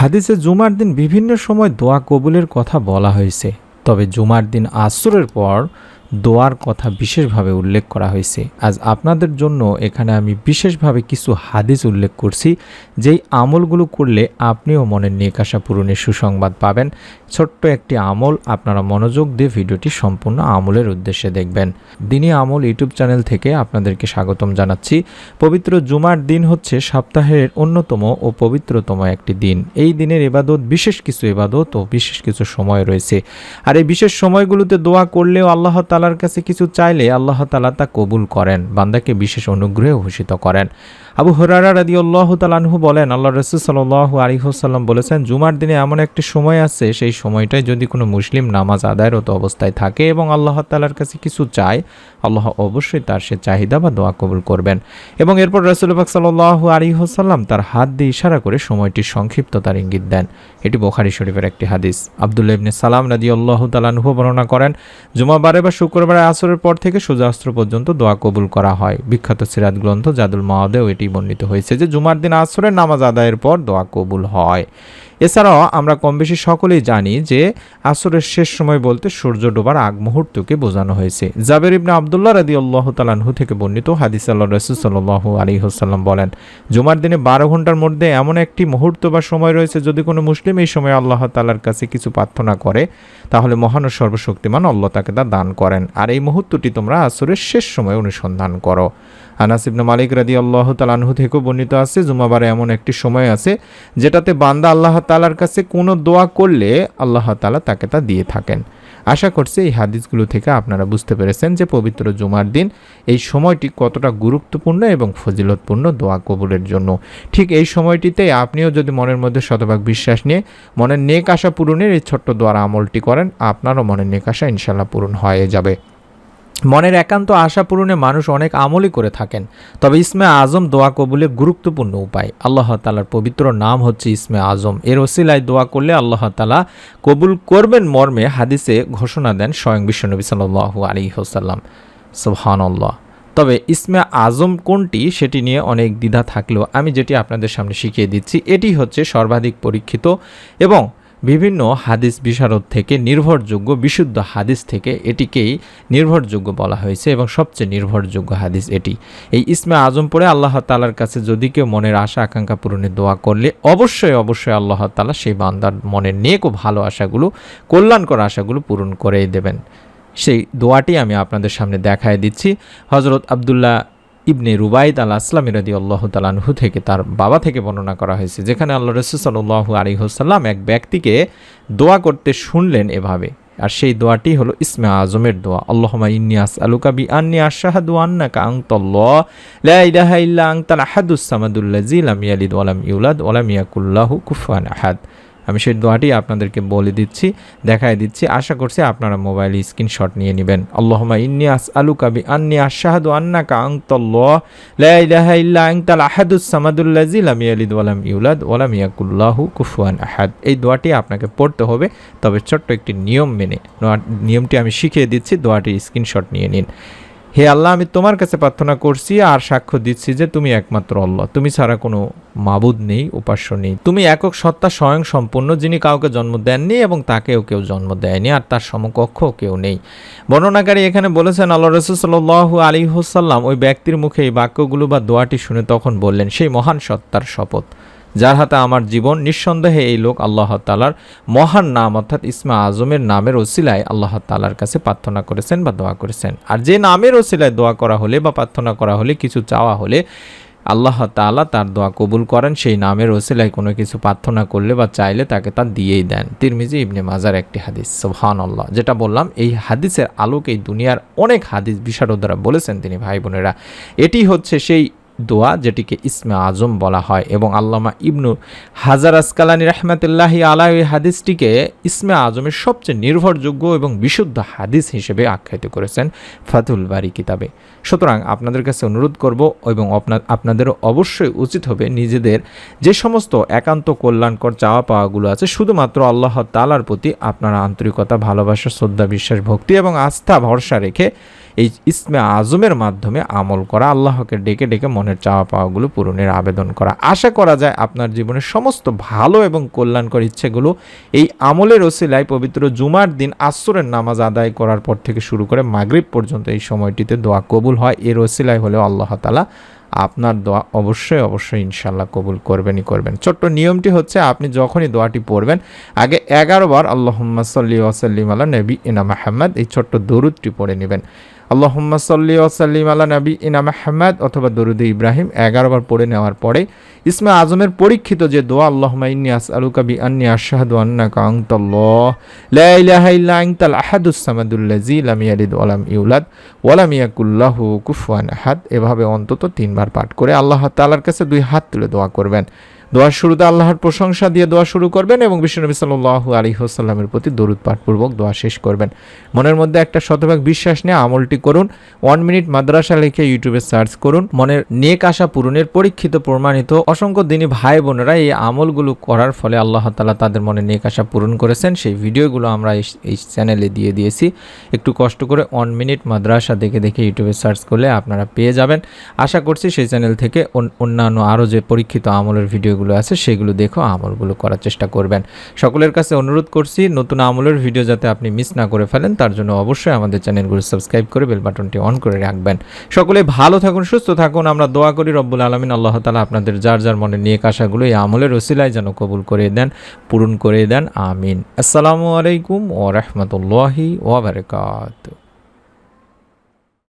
হাদিসে জুমার দিন বিভিন্ন সময় দোয়া কবুলের কথা বলা হয়েছে। তবে জুমার দিন আসরের পর দোয়ার কথা বিশেষভাবে উল্লেখ করা হয়েছে। আজ আপনাদের জন্য এখানে আমি বিশেষভাবে কিছু হাদিস উল্লেখ করছি, যেই আমলগুলো করলে আপনিও মনের নিকাশা পূরণের সুসংবাদ পাবেন। ছোট্ট একটি আমল, আপনারা মনোযোগ দিয়ে ভিডিওটি সম্পূর্ণ আমলের উদ্দেশ্যে দেখবেন। দিনই আমল ইউটিউব চ্যানেল থেকে আপনাদেরকে স্বাগতম জানাচ্ছি। পবিত্র জুমার দিন হচ্ছে সপ্তাহের অন্যতম ও পবিত্রতম একটি দিন। এই দিনের এবাদত বিশেষ কিছু এবাদত ও বিশেষ কিছু সময় রয়েছে। আর এই বিশেষ সময়গুলোতে দোয়া করলেও আল্লাহ তালার কাছে কিছু চাইলে আল্লাহ তালা তা কবুল করেন, বান্দাকে বিশেষ অনুগ্রহে ভূষিত করেন। আবু হরারা রাদি আল্লাহ তালানহু বলেন আল্লাহ রসুল সাল্লাহ আলিহসাল্লাম বলেছেন, জুমার দিনে এমন একটি সময় আছে, সেই সময়টায় যদি কোনো মুসলিম নামাজ আদায়রত অবস্থায় থাকে এবং আল্লাহ তালার কাছে কিছু চায়, আল্লাহ অবশ্যই তার সে চাহিদা বা দোয়া কবুল করবেন। এবং এরপর রসুলবাক সাল্লাহ আলিহসাল্লাম তার হাত দিয়ে ইশারা করে সময়টির সংক্ষিপ্ততার ইঙ্গিত দেন। এটি বোখারি শরীফের একটি হাদিস। আবদুল্লাহ ইবনে সালাম রাদি আল্লাহ তালানহু বর্ণনা করেন জুমাবারে বা শুক্রবারে আসরের পর থেকে সূর্যাস্ত্র পর্যন্ত দোয়া কবুল করা হয়। বিখ্যাত সিরাত গ্রন্থ জাদুল মাহাদেও এটি বর্ণিত হয়েছে যে জুমার দিন আসরের নামাজ আদায়ের পর দোয়া কবুল হয়। এছাড়াও আমরা কম বেশি সকলেই জানি যে আসরের শেষ সময় বলতে সূর্য ডোবার আগ মুহূর্তকে বোঝানো হয়েছে। জাবের ইবনে আবদুল্লাহ রাদি আল্লাহ তালানহু থেকে বর্ণিত হাদিস আল্লাহ রসুল সাল্লাহ আলী হোসাল্লাম বলেন, জুমার দিনে বারো ঘণ্টার মধ্যে এমন একটি মুহূর্ত বা সময় রয়েছে যদি কোনো মুসলিম এই সময় আল্লাহ তালার কাছে কিছু প্রার্থনা করে, তাহলে মহান ও সর্বশক্তিমান আল্লাহ তাকে তা দান করেন। আর এই মুহূর্তটি তোমরা আসরের শেষ সময় অনুসন্ধান করো। আনাস ইবনে মালিক রাদি আল্লাহ তালানহু থেকেও বর্ণিত আছে, জুমাবারে এমন একটি সময় আছে যেটাতে বান্দা আল্লাহ তালার কাছে কোনো দোয়া করলে আল্লাহ তালা তাকে তা দিয়ে থাকেন। আশা করছি এই হাদিসগুলো থেকে আপনারা বুঝতে পেরেছেন যে পবিত্র জুমার দিন এই সময়টি কতটা গুরুত্বপূর্ণ এবং ফজিলতপূর্ণ দোয়া কবুলের জন্য। ঠিক এই সময়টিতে আপনিও যদি মনের মধ্যে শতভাগ বিশ্বাস নিয়ে মনের নেক আশা পূরণের এই ছোট্ট দোয়ার আমলটি করেন, আপনারও মনের নেক আশা ইনশাল্লাহ পূরণ হয়ে যাবে। মনের একান্ত আশা পূরণে মানুষ অনেক আমলই করে থাকেন। তবে ইসমে আজম দোয়া কবুলের গুরুত্বপূর্ণ উপায়। আল্লাহ তালার পবিত্র নাম হচ্ছে ইসমে আজম। এর ওসিলায় দোয়া করলে আল্লাহ তালা কবুল করবেন মর্মে হাদিসে ঘোষণা দেন স্বয়ং বিশ্বনবী সাল্লাহ আলী হোসাল্লাম সুবহানাল্লাহ। তবে ইসমে আজম কোনটি সেটি নিয়ে অনেক দ্বিধা থাকলেও আমি যেটি আপনাদের সামনে শিখিয়ে দিচ্ছি, এটি হচ্ছে সর্বাধিক পরীক্ষিত এবং বিভিন্ন হাদিস বিশারদ থেকে নির্ভরযোগ্য, বিশুদ্ধ হাদিস থেকে এটিকেই নির্ভরযোগ্য বলা হয়েছে এবং সবচেয়ে নির্ভরযোগ্য হাদিস এটি। এই ইসমে আজম পড়ে আল্লাহ তালার কাছে যদি কেউ মনের আশা, আকাঙ্ক্ষা পূরণে দোয়া করলে অবশ্যই অবশ্যই আল্লাহ তালা সেই বান্দার মনের নেক ও ভালো আশাগুলো, কল্যাণকর আশাগুলো পূরণ করেই দেবেন। সেই দোয়াটি আমি আপনাদের সামনে দেখায় দিচ্ছি। হজরত আবদুল্লাহ ইবনে রুবাইদ আল আসলাম ইরাদি আল্লাহ তালানহু থেকে তার বাবা থেকে বর্ণনা করা হয়েছে, যেখানে আল্লাহ রসুল সাল্লাহু আলী হোসাল্লাম এক ব্যক্তিকে দোয়া করতে শুনলেন এভাবে। আর সেই দোয়াটি হলো ইসমে আজমের দোয়া। আল্লাহমা ইন্নিয়াস আলুকা বি আন্নি আশাহাদু আন্নাকা আংতাল্লাহ ইল্লা আংতাল আহাদুস সামাদুল্লাজি লাম ইয়ালিদ ওয়ালাম ইউলাদ ওয়ালাম ইয়াকুল্লাহু কুফুয়ান আহাদ। আমি সেই দোয়াটি আপনাদেরকে বলে দিচ্ছি দেখাই দিচ্ছি। আশা করছি আপনারা মোবাইলে স্ক্রিনশট নিয়ে নেবেন। আল্লাহমা ইন্নি আস আলু কাবি আন্নি আশাহাদু ইলাহা ইল্লা আংতাল আহাদুস সামাদুল্লাজি লাম ইয়ালিদ ওয়ালাম ইউলাদ ওয়ালাম ইয়াকুল্লাহু কুফুয়ান আহাদ। এই দোয়াটি আপনাকে পড়তে হবে, তবে ছোট্ট একটি নিয়ম মেনে। নিয়মটি আমি শিখিয়ে দিচ্ছি, দোয়াটির স্ক্রিনশট নিয়ে নিন। হে আল্লাহ, আমি তোমার কাছে প্রার্থনা করছি আর সাক্ষ্য দিচ্ছি যে তুমি একমাত্র আল্লাহ। তুমি ছাড়া কোনো মাবুদ নেই, উপাস্য নেই। তুমি একক সত্তা স্বয়ং সম্পূর্ণ, যিনি কাউকে জন্ম দেননি এবং তাকেও কেউ জন্ম দেয়নি, আর তার সমকক্ষ কেউ নেই। বর্ণনাকারী এখানে বলেছেন আল্লাহ রসুল্লাহ আলী হোসাল্লাম ওই ব্যক্তির মুখে এই বাক্যগুলো বা দোয়াটি শুনে তখন বললেন, সেই মহান সত্তার শপথ। যার হাতে আমার জীবন, নিঃসন্দেহে এই লোক আল্লাহ তালার মহান নাম অর্থাৎ ইসমা আজমের নামের ওসিলায় আল্লাহ তালার কাছে প্রার্থনা করেছেন বা দোয়া করেছেন। আর যে নামের ওসিলায় দোয়া করা হলে বা প্রার্থনা করা হলে, কিছু চাওয়া হলে আল্লাহ তালা তার দোয়া কবুল করেন। সেই নামের ওসিলায় কোনো কিছু প্রার্থনা করলে বা চাইলে তাকে তা দিয়েই দেন। তিরমিজি ইবনে মাজার একটি হাদিস সোহান আল্লাহ যেটা বললাম, এই হাদিসের আলোকে এই দুনিয়ার অনেক হাদিস বিশারদরা বলেছেন তিনি ভাই বোনেরা। এটি হচ্ছে সেই দোয়া যেটিকে ইসমে আজম বলা হয় এবং আল্লামা ইবনু হাজার আসকালানি রহমতুল্লাহি আলাহ এই হাদিসটিকে ইসমে আজমের সবচেয়ে নির্ভরযোগ্য এবং বিশুদ্ধ হাদিস হিসেবে আখ্যায়িত করেছেন ফাতুল বারি কিতাবে। সুতরাং আপনাদের কাছে অনুরোধ করব এবং আপনাদেরও অবশ্যই উচিত হবে নিজেদের যে সমস্ত একান্ত কল্যাণকর চাওয়া পাওয়াগুলো আছে, শুধুমাত্র আল্লাহ তালার প্রতি আপনারা আন্তরিকতা, ভালোবাসা, শ্রদ্ধা, বিশ্বাস, ভক্তি এবং আস্থা, ভরসা রেখে এই ইসমে আজমের মাধ্যমে আমল করা, আল্লাহকে ডেকে ডেকে মনের চাওয়া পাওয়াগুলো পূরণের আবেদন করা। আশা করা যায় আপনার জীবনের সমস্ত ভালো এবং কল্যাণকর ইচ্ছেগুলো এই আমলের ওসিলায় পবিত্র জুমার দিন আসরের নামাজ আদায় করার পর থেকে শুরু করে মাগরিব পর্যন্ত এই সময়টিতে দোয়া কবুল হয়। এর ওসিলায় হলেও আল্লাহ তালা আপনার দোয়া অবশ্যই অবশ্যই ইনশাল্লাহ কবুল করবেনই করবেন। ছোট্ট নিয়মটি হচ্ছে, আপনি যখনই দোয়াটি পড়বেন, আগে এগারো বার আল্লাহম্মা সাল্লি ওয়াসাল্লিম আলা নবী ইনা মাহমদ এই ছোট্ট দরুদটি পড়ে নেবেন। আল্লাহম্মা সাল্লি ওয়াসাল্লিম আলা নবী ইনা মাহমদ অথবা দরুদ ইব্রাহিম এগারো বার পড়ে নেওয়ার পরে ইসমে আজমের পরীক্ষিত যে দোয়া আল্লাহমা ইন্নি আসআলুকা বি আন্নি আশহাদু আন্নাকা আনতাল্লাহ, লা ইলাহা ইল্লা আনতাল আহাদুস লাম ইউলাদ ওয়া লাম কুফুয়ান আহাদ। এভাবে অন্তত তিনবার পাঠ করে আল্লাহ তাআলার কাছে দুই হাত তুলে দোয়া করবেন। দোয়ার শুরুতে আল্লাহর প্রশংসা দিয়ে দোয়া শুরু করবেন এবং বিশ্বনবী সাল্লাল্লাহু আলাইহি ওয়াসাল্লামের প্রতি দরুদ পাঠপূর্বক দোয়া শেষ করবেন। মনের মধ্যে একটা শতভাগ বিশ্বাস নিয়ে আমলটি করুন। ওয়ান মিনিট মাদ্রাসা লিখে ইউটিউবে সার্চ করুন। মনের নেক আশা পূরণের পরীক্ষিত প্রমাণিত অসংখ্য দিনী ভাই বোনেরা এই আমলগুলো করার ফলে আল্লাহ তালা তাদের মনে নেক আশা পূরণ করেছেন। সেই ভিডিওগুলো আমরা এই- চ্যানেলে দিয়ে দিয়েছি। একটু কষ্ট করে ওয়ান মিনিট মাদ্রাসা দেখে দেখে ইউটিউবে সার্চ করলে আপনারা পেয়ে যাবেন। আশা করছি সেই চ্যানেল থেকে অন্যান্য আরও যে পরীক্ষিত আমলের ভিডিওগুলো আছে সেগুলো দেখো, আমলগুলো করার চেষ্টা করবেন। সকলের কাছে অনুরোধ করছি, নতুন আমলের ভিডিও যাতে আপনি মিস না করে ফেলেন, তার জন্য অবশ্যই আমাদের চ্যানেলগুলো সাবস্ক্রাইব করে বেল বাটনটি অন করে রাখবেন। সকলে ভালো থাকুন, সুস্থ থাকুন, আমরা দোয়া করি, রব্বুল আলমিন আল্লাহ তালা আপনাদের যার যার মনে নিয়ে আশাগুলো এই আমলের ওসিলায় যেন কবুল করে দেন, পূরণ করে দেন, আমিন। আসসালামু আলাইকুম ও রহমতুল্লাহি ওবরকাত